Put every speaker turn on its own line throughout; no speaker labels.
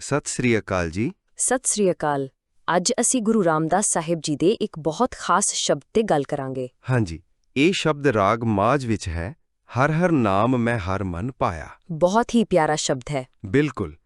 ਸਤਿ ਸ੍ਰੀ ਅਕਾਲ ਜੀ।
ਸਤਿ ਸ੍ਰੀ ਅਕਾਲ। ਅੱਜ ਅਸੀਂ ਗੁਰੂ ਰਾਮਦਾਸ ਸਾਹਿਬ ਜੀ ਦੇ ਇੱਕ ਬਹੁਤ ਖਾਸ ਸ਼ਬਦ ਤੇ ਗੱਲ ਕਰਾਂਗੇ।
ਹਾਂਜੀ ਇਹ ਸ਼ਬਦ ਰਾਗ ਮਾਝ ਵਿੱਚ ਹੈ। ਹਰ ਹਰ ਨਾਮ ਮੈਂ ਹਰ ਮਨ ਪਾਇਆ।
ਬਹੁਤ ਹੀ ਪਿਆਰਾ ਸ਼ਬਦ ਹੈ।
ਬਿਲਕੁਲ।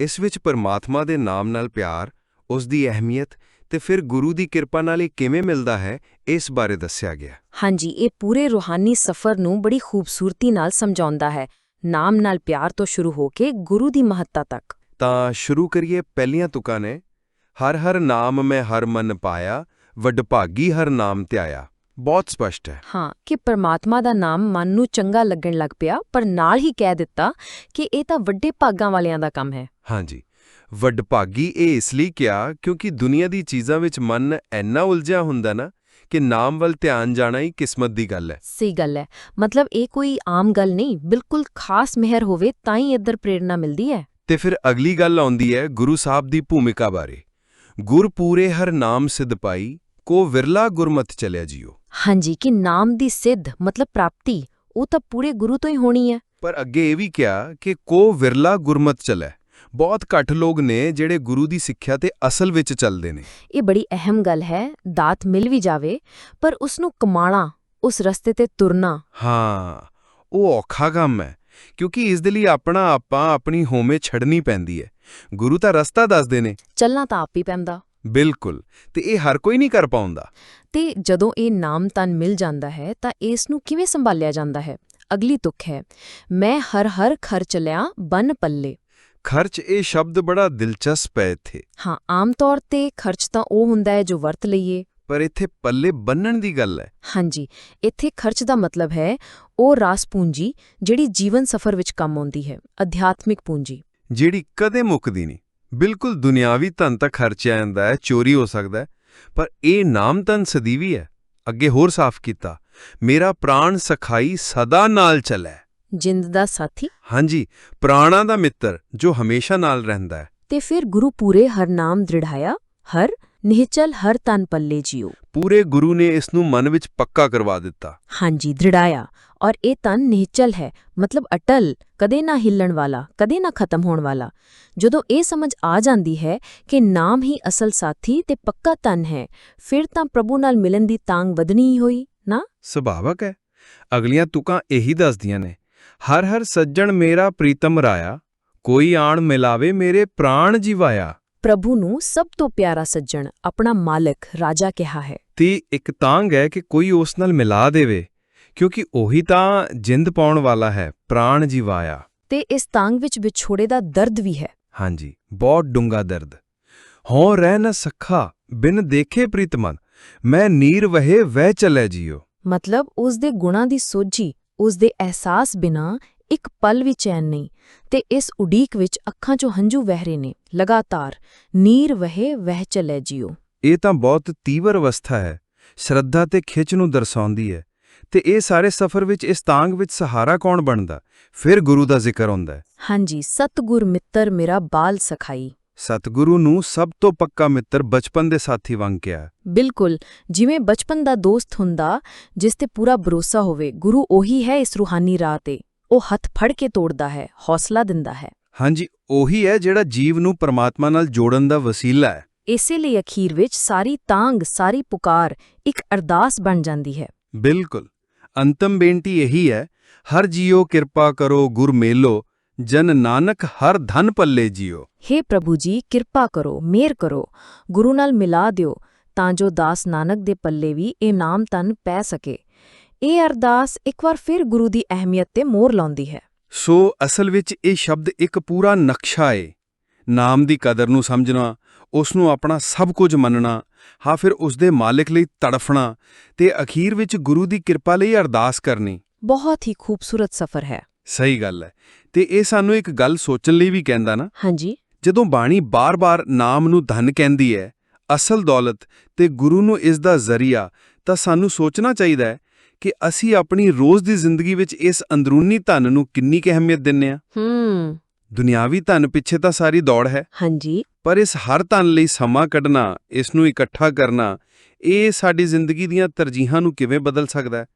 ਇਸ ਵਿੱਚ ਪਰਮਾਤਮਾ ਦੇ ਨਾਮ ਨਾਲ ਪਿਆਰ ਉਸ ਦੀ ਅਹਿਮੀਅਤ ਤੇ ਫਿਰ ਗੁਰੂ ਦੀ ਕਿਰਪਾ ਨਾਲ ਇਹ ਕਿਵੇਂ ਮਿਲਦਾ ਹੈ ਇਸ ਬਾਰੇ ਦੱਸਿਆ ਗਿਆ।
ਹਾਂਜੀ ਇਹ ਪੂਰੇ ਰੂਹਾਨੀ ਸਫ਼ਰ ਨੂੰ ਬੜੀ ਖੂਬਸੂਰਤੀ ਨਾਲ ਸਮਝਾਉਂਦਾ ਹੈ। ਨਾਮ ਨਾਲ ਪਿਆਰ ਤੋਂ ਸ਼ੁਰੂ ਹੋ ਕੇ ਗੁਰੂ ਦੀ ਮਹੱਤਤਾ ਤੱਕ।
ਤਾਂ ਸ਼ੁਰੂ ਕਰੀਏ ਪਹਿਲੀਆਂ ਤੁਕਾਂ ਨੇ। ਹਰ ਹਰ ਨਾਮ ਮੈਂ ਹਰ ਮਨ ਪਾਇਆ ਵਡਭਾਗੀ ਹਰ ਨਾਮ ਧਿਆਇਆ। ਬਹੁਤ ਸਪਸ਼ਟ ਹੈ।
ਹਾਂ ਕਿ ਪਰਮਾਤਮਾ ਦਾ ਨਾਮ ਮਨ ਨੂੰ ਚੰਗਾ ਲੱਗਣ ਲੱਗ ਪਿਆ ਪਰ ਨਾਲ ਹੀ ਕਹਿ ਦਿੱਤਾ ਕਿ ਇਹ ਤਾਂ ਵੱਡੇ ਭਾਗਾਂ ਵਾਲਿਆਂ ਦਾ ਕੰਮ ਹੈ।
ਹਾਂਜੀ। ਵਡਭਾਗੀ ਇਹ ਇਸ ਲਈ ਕਿਹਾ ਕਿਉਂਕਿ ਦੁਨੀਆ ਦੀ ਚੀਜ਼ਾਂ ਵਿੱਚ ਮਨ ਇੰਨਾ ਉਲਝਿਆ ਹੁੰਦਾ ਨਾ ਕਿ ਨਾਮ ਵੱਲ ਧਿਆਨ ਜਾਣਾ ਹੀ ਕਿਸਮਤ ਦੀ ਗੱਲ ਹੈ।
ਸਹੀ ਗੱਲ ਹੈ। ਮਤਲਬ ਇਹ ਕੋਈ ਆਮ ਗੱਲ ਨਹੀਂ ਬਿਲਕੁਲ ਖਾਸ ਮਿਹਰ ਹੋਵੇ ਤਾਂ ਹੀ ਇੱਧਰ ਪ੍ਰੇਰਣਾ ਮਿਲਦੀ ਹੈ।
ਤੇ ਫਿਰ ਅਗਲੀ ਗੱਲ ਆਉਂਦੀ ਹੈ ਗੁਰੂ ਸਾਹਿਬ ਦੀ ਭੂਮਿਕਾ ਬਾਰੇ। ਗੁਰ ਪੂਰੇ ਹਰ ਨਾਮ ਸਿਧ ਪਾਈ ਕੋ ਵਿਰਲਾ ਗੁਰਮਤ ਚਲਿਆ ਜੀਓ।
ਹਾਂਜੀ ਕਿ ਨਾਮ ਦੀ ਸਿੱਧ ਮਤਲਬ ਪ੍ਰਾਪਤੀ ਉਹ ਤਾਂ ਪੂਰੇ ਗੁਰੂ ਤੋਂ ਹੀ ਹੋਣੀ ਹੈ।
ਪਰ ਅੱਗੇ ਇਹ ਵੀ ਕਿਹਾ ਕਿ ਕੋ ਵਿਰਲਾ ਗੁਰਮਤ ਚਲੇ। ਬਹੁਤ ਘੱਟ ਲੋਕ ਨੇ ਜਿਹੜੇ ਗੁਰੂ ਦੀ ਸਿੱਖਿਆ ਤੇ ਅਸਲ ਵਿੱਚ ਚੱਲਦੇ ਨੇ।
ਇਹ ਬੜੀ ਅਹਿਮ ਗੱਲ ਹੈ ਦਾਤ ਮਿਲ ਵੀ ਜਾਵੇ ਪਰ ਉਸ ਨੂੰ ਕਮਾਣਾ ਉਸ ਰਸਤੇ ਤੇ ਤੁਰਨਾ।
ਹਾਂ ਉਹ ਔਖਾ ਕੰਮ ਹੈ। ਕਿਉਂਕਿ ਇਸ ਦੇ ਲਈ ਆਪਣਾ ਆਪਾਂ ਆਪਣੀ ਹੋਮੇ ਛੱਡਣੀ ਪੈਂਦੀ ਹੈ। ਗੁਰੂ ਤਾਂ ਰਸਤਾ ਦੱਸਦੇ ਨੇ।
ਚੱਲਣਾ ਤਾਂ ਆਪ ਹੀ ਪੈਂਦਾ।
ਬਿਲਕੁਲ। ਤੇ ਇਹ ਹਰ ਕੋਈ ਨਹੀਂ ਕਰ ਪਾਉਂਦਾ।
ਤੇ ਜਦੋਂ ਇਹ ਨਾਮ ਤਨ ਮਿਲ ਜਾਂਦਾ ਹੈ ਤਾਂ ਇਸ ਨੂੰ ਕਿਵੇਂ ਸੰਭਾਲਿਆ ਜਾਂਦਾ ਹੈ? ਅਗਲੀ ਤੁਕ ਹੈ ਮੈਂ ਹਰ ਹਰ ਖਰ ਚਲਿਆ ਬਨ ਪੱਲੇ।
ਖਰਚ ਇਹ ਸ਼ਬਦ ਬੜਾ ਦਿਲਚਸਪ ਹੈ ਇੱਥੇ।
ਹਾਂ ਆਮ ਤੌਰ ਤੇ ਖਰਚ ਤਾਂ ਉਹ ਹੁੰਦਾ ਹੈ ਜੋ ਵਰਤ ਲਈਏ।
ਪਰ ਇੱਥੇ ਪੱਲੇ ਬੰਨਣ ਦੀ ਗੱਲ ਹੈ।
ਹਾਂਜੀ ਇੱਥੇ ਖਰਚ ਦਾ ਮਤਲਬ ਹੈ ਉਹ ਰਾਸ ਪੂੰਜੀ ਜਿਹੜੀ ਜੀਵਨ ਸਫਰ ਵਿੱਚ ਕੰਮ ਆਉਂਦੀ ਹੈ ਅਧਿਆਤਮਿਕ ਪੂੰਜੀ।
ਜਿਹੜੀ ਕਦੇ ਮੁੱਕਦੀ ਨਹੀਂ। ਬਿਲਕੁਲ ਦੁਨਿਆਵੀ ਧਨ ਤਾਂ ਖਰਚਿਆ ਜਾਂਦਾ ਹੈ ਚੋਰੀ ਹੋ ਸਕਦਾ ਹੈ ਪਰ ਇਹ ਨਾਮ ਧਨ ਸਦੀਵੀ ਹੈ। ਅੱਗੇ ਹੋਰ ਸਾਫ਼ ਕੀਤਾ ਮੇਰਾ ਪ੍ਰਾਣ ਸਖਾਈ ਸਦਾ ਨਾਲ ਚੱਲੈ।
ਜਿੰਦ ਦਾ ਸਾਥੀ?
ਹਾਂਜੀ ਪ੍ਰਾਣਾ ਦਾ ਮਿੱਤਰ ਜੋ ਹਮੇਸ਼ਾ ਨਾਲ ਰਹਿੰਦਾ ਹੈ।
ਤੇ ਫਿਰ ਗੁਰੂ ਪੂਰੇ ਹਰ ਨਾਮ ਦ੍ਰਿੜਾਇਆ ਹਰ ਨਿਹਚਲ ਹਰ ਤਨ ਪੱਲੇ ਜਿਉ
ਪੂਰੇ ਗੁਰੂ ਨੇ ਇਸ ਨੂੰ ਮਨ ਵਿੱਚ ਪੱਕਾ ਕਰਵਾ ਦਿੱਤਾ।
ਹਾਂਜੀ ਦ੍ਰਿੜਾਇਆ। ਔਰ ਇਹ ਤਨ ਨਿਹਚਲ ਹੈ ਮਤਲਬ ਅਟਲ ਕਦੇ ਨਾ ਹਿੱਲਣ ਵਾਲਾ ਕਦੇ ਨਾ ਖਤਮ ਹੋਣ ਵਾਲਾ। ਜਦੋਂ ਇਹ ਸਮਝ ਆ ਜਾਂਦੀ ਹੈ ਕਿ ਨਾਮ ਹੀ ਅਸਲ ਸਾਥੀ ਤੇ ਪੱਕਾ ਤਨ ਹੈ ਫਿਰ ਤਾਂ ਪ੍ਰਭੂ ਨਾਲ ਮਿਲਣ ਦੀ ਤਾਂਗ ਵਧਣੀ ਹੀ ਹੋਈ ਨਾ?
ਸੁਭਾਵਕ ਹੈ। ਅਗਲੀਆਂ ਤੁਕਾਂ ਇਹੀ ਦੱਸਦੀਆਂ ਨੇ ਹਰ ਹਰ ਸੱਜਣ ਮੇਰਾ ਪ੍ਰੀਤਮ ਰਾਇਆ ਕੋਈ ਆਣ ਮਿਲਾਵੇ ਮੇਰੇ ਪ੍ਰਾਣ ਜਿਵਾਇਆ
ਪ੍ਰਭੂ ਨੂੰ ਸਭ ਤੋਂ ਪਿਆਰਾ ਸੱਜਣ ਆਪਣਾ ਮਾਲਕ ਰਾਜਾ ਕਿਹਾ ਹੈ।
ਤੇ ਇੱਕ ਤਾਂਗ ਹੈ ਕਿ ਕੋਈ ਉਸ ਨਾਲ ਮਿਲਾ ਦੇਵੇ ਕਿਉਂਕਿ ਉਹੀ ਤਾਂ ਜਿੰਦ ਪਾਉਣ ਵਾਲਾ ਹੈ ਪ੍ਰਾਣ ਜਿਵਾਇਆ।
ਤੇ ਇਸ ਤਾਂਗ ਵਿੱਚ ਵਿਛੋੜੇ ਦਾ ਦਰਦ ਵੀ ਹੈ।
ਹਾਂਜੀ ਬਹੁਤ ਡੂੰਗਾ ਦਰਦ। ਹੋਂ ਰਹਿ ਨ ਸਖਾ ਬਿਨ ਦੇਖੇ ਪ੍ਰੀਤਮਨ ਮੈਂ ਨੀਰ ਵਹੇ ਵਹਿ ਚਲੇ ਜੀਓ।
ਮਤਲਬ ਉਸ ਦੇ ਗੁਣਾਂ ਦੀ ਸੋਝੀ ਉਸ ਦੇ ਅਹਿਸਾਸ ਬਿਨਾ ਇੱਕ ਪਲ ਵੀ ਚੈਨ ਨਹੀਂ। ਤੇ ਇਸ ਉਡੀਕ ਵਿੱਚ ਅੱਖਾਂ 'ਚੋਂ ਹੰਝੂ ਵਹਿ ਰਹੇ ਨੇ। ਲਗਾਤਾਰ ਨੀਰ ਵਹੇ ਵਹਿ ਚਲੇ ਜਿਉ
ਇਹ ਤਾਂ ਬਹੁਤ ਤੀਵਰ ਅਵਸਥਾ ਹੈ। ਸ਼ਰਧਾ ਤੇ ਖਿੱਚ ਨੂੰ ਦਰਸਾਉਂਦੀ ਹੈ। ਤੇ ਇਹ ਸਾਰੇ ਸਫ਼ਰ ਵਿੱਚ ਇਸ ਤਾਂਗ ਵਿੱਚ ਸਹਾਰਾ ਕੌਣ ਬਣਦਾ? ਫਿਰ ਗੁਰੂ ਦਾ ਜ਼ਿਕਰ ਹੁੰਦਾ
ਹਾਂਜੀ ਸਤਗੁਰ ਮਿੱਤਰ ਮੇਰਾ ਬਾਲ ਸਖਾਈ।
ਸਤਿਗੁਰੂ ਨੂੰ ਸਭ ਤੋਂ ਪੱਕਾ ਮਿੱਤਰ ਬਚਪਨ ਦੇ ਸਾਥੀ ਵਾਂਗ ਕਿਹਾ
ਬਿਲਕੁਲ ਜਿਵੇਂ ਬਚਪਨ ਦਾ ਦੋਸਤ ਹੁੰਦਾ ਜਿਸ ਤੇ ਪੂਰਾ ਭਰੋਸਾ ਹੋਵੇ ਗੁਰੂ ਉਹੀ ਹੈ ਇਸ ਰੂਹਾਨੀ ਰਾਹ ਤੇ। ਉਹ ਹੱਥ ਫੜ ਕੇ ਤੋੜਦਾ ਹੈ ਹੌਸਲਾ ਦਿੰਦਾ ਹੈ।
ਹਾਂਜੀ ਉਹੀ ਹੈ ਜਿਹੜਾ ਜੀਵ ਨੂੰ ਪਰਮਾਤਮਾ ਨਾਲ ਜੋੜਨ ਦਾ ਵਸੀਲਾ ਹੈ।
ਇਸੇ ਲਈ ਅਖੀਰ ਵਿੱਚ ਸਾਰੀ ਤਾਂਗ ਸਾਰੀ ਪੁਕਾਰ ਇੱਕ ਅਰਦਾਸ ਬਣ ਜਾਂਦੀ ਹੈ।
ਬਿਲਕੁਲ। ਅੰਤਮ ਬੇਨਤੀ ਇਹੀ ਹੈ ਹਰ ਜੀਓ ਕਿਰਪਾ ਕਰੋ ਗੁਰ ਮੇਲੋ ਜਨ ਨਾਨਕ ਹਰ ਧਨ ਪੱਲੇ ਜੀਓ।
ਹੇ ਪ੍ਰਭੂ ਜੀ ਕਿਰਪਾ ਕਰੋ ਮਿਹਰ ਕਰੋ ਗੁਰੂ ਨਾਲ ਮਿਲਾ ਦਿਓ ਤਾਂ ਜੋ ਦਾਸ ਨਾਨਕ ਦੇ ਪੱਲੇ ਵੀ ਇਹ ਨਾਮ ਤਨ ਪੈ ਸਕੇ। ਇਹ ਅਰਦਾਸ ਇੱਕ ਵਾਰ ਫਿਰ ਗੁਰੂ ਦੀ ਅਹਿਮੀਅਤ ਤੇ ਮੋਹਰ ਲਾਉਂਦੀ ਹੈ।
ਸੋ ਅਸਲ ਵਿੱਚ ਇਹ ਸ਼ਬਦ ਇੱਕ ਪੂਰਾ ਨਕਸ਼ਾ ਏ। ਨਾਮ ਦੀ ਕਦਰ ਨੂੰ ਸਮਝਣਾ ਉਸ ਨੂੰ ਆਪਣਾ ਸਭ ਕੁਝ ਮੰਨਣਾ ਹਾਂ ਫਿਰ ਉਸ ਦੇ ਮਾਲਿਕ ਲਈ ਤੜਫਣਾ ਤੇ ਅਖੀਰ ਵਿੱਚ ਗੁਰੂ ਦੀ ਕਿਰਪਾ ਲਈ ਅਰਦਾਸ ਕਰਨੀ।
ਬਹੁਤ ਹੀ ਖੂਬਸੂਰਤ ਸਫ਼ਰ ਹੈ।
ਸਹੀ ਗੱਲ ਹੈ। ਤੇ ਇਹ ਸਾਨੂੰ ਇੱਕ ਗੱਲ ਸੋਚਣ ਲਈ ਵੀ ਕਹਿੰਦਾ ਨਾ।
ਹਾਂਜੀ।
ਜਦੋਂ ਬਾਣੀ ਬਾਰ-ਬਾਰ ਨਾਮ ਨੂੰ ਧਨ ਕਹਿੰਦੀ ਹੈ ਅਸਲ ਦੌਲਤ ਤੇ ਗੁਰੂ ਨੂੰ ਇਸ ਦਾ ਜ਼ਰੀਆ ਤਾਂ ਸਾਨੂੰ ਸੋਚਣਾ ਚਾਹੀਦਾ ਹੈ ਕਿ ਅਸੀਂ ਆਪਣੀ ਰੋਜ਼ ਦੀ ਜ਼ਿੰਦਗੀ ਵਿੱਚ ਇਸ ਅੰਦਰੂਨੀ ਧਨ ਨੂੰ ਕਿੰਨੀ ਕੁ ਅਹਿਮੀਅਤ ਦਿੰਨੇ ਆ
ਹੂੰ।
ਦੁਨਿਆਵੀ ਧਨ ਪਿੱਛੇ ਤਾਂ ਸਾਰੀ ਦੌੜ ਹੈ।
ਹਾਂਜੀ।
ਪਰ ਇਸ ਹਰ ਧਨ ਲਈ ਸਮਾਂ ਕੱਢਣਾ ਇਸ ਨੂੰ ਇਕੱਠਾ ਕਰਨਾ ਇਹ ਸਾਡੀ ਜ਼ਿੰਦਗੀ ਦੀਆਂ ਤਰਜੀਹਾਂ ਨੂੰ ਕਿਵੇਂ ਬਦਲ ਸਕਦਾ ਹੈ?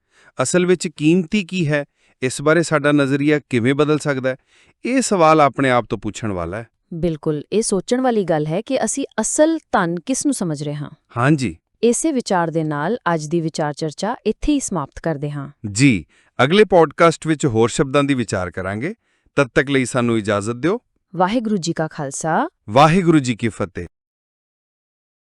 ਅਸਲ ਵਿੱਚ ਕੀਮਤੀ ਕੀ ਹੈ? ਇਸ ਬਾਰੇ ਸਾਡਾ ਨਜ਼ਰੀਆ ਕਿਵੇਂ ਬਦਲ ਸਕਦਾ ਹੈ? ਇਹ ਸਵਾਲ ਆਪਣੇ ਆਪ ਤੋਂ ਪੁੱਛਣ ਵਾਲਾ ਹੈ।
ਬਿਲਕੁਲ। ਇਹ ਸੋਚਣ ਵਾਲੀ ਗੱਲ ਹੈ ਕਿ ਅਸੀਂ ਅਸਲ ਧਨ ਕਿਸ ਨੂੰ ਸਮਝ ਰਹੇ ਹਾਂ?
ਹਾਂਜੀ।
ਇਸੇ ਵਿਚਾਰ ਦੇ ਨਾਲ ਅੱਜ ਦੀ ਵਿਚਾਰ ਚਰਚਾ ਇੱਥੇ ਹੀ ਸਮਾਪਤ ਕਰਦੇ ਹਾਂ।
ਜੀ ਅਗਲੇ ਪੋਡਕਾਸਟ ਵਿੱਚ ਹੋਰ ਸ਼ਬਦਾਂ ਦੀ ਵਿਚਾਰ ਕਰਾਂਗੇ। ਤਦ ਤੱਕ ਲਈ ਸਾਨੂੰ ਇਜਾਜ਼ਤ ਦਿਓ।
ਵਾਹਿਗੁਰੂ ਜੀ ਕਾ ਖਾਲਸਾ।
ਵਾਹਿਗੁਰੂ ਜੀ ਕੀ ਫਤਿਹ।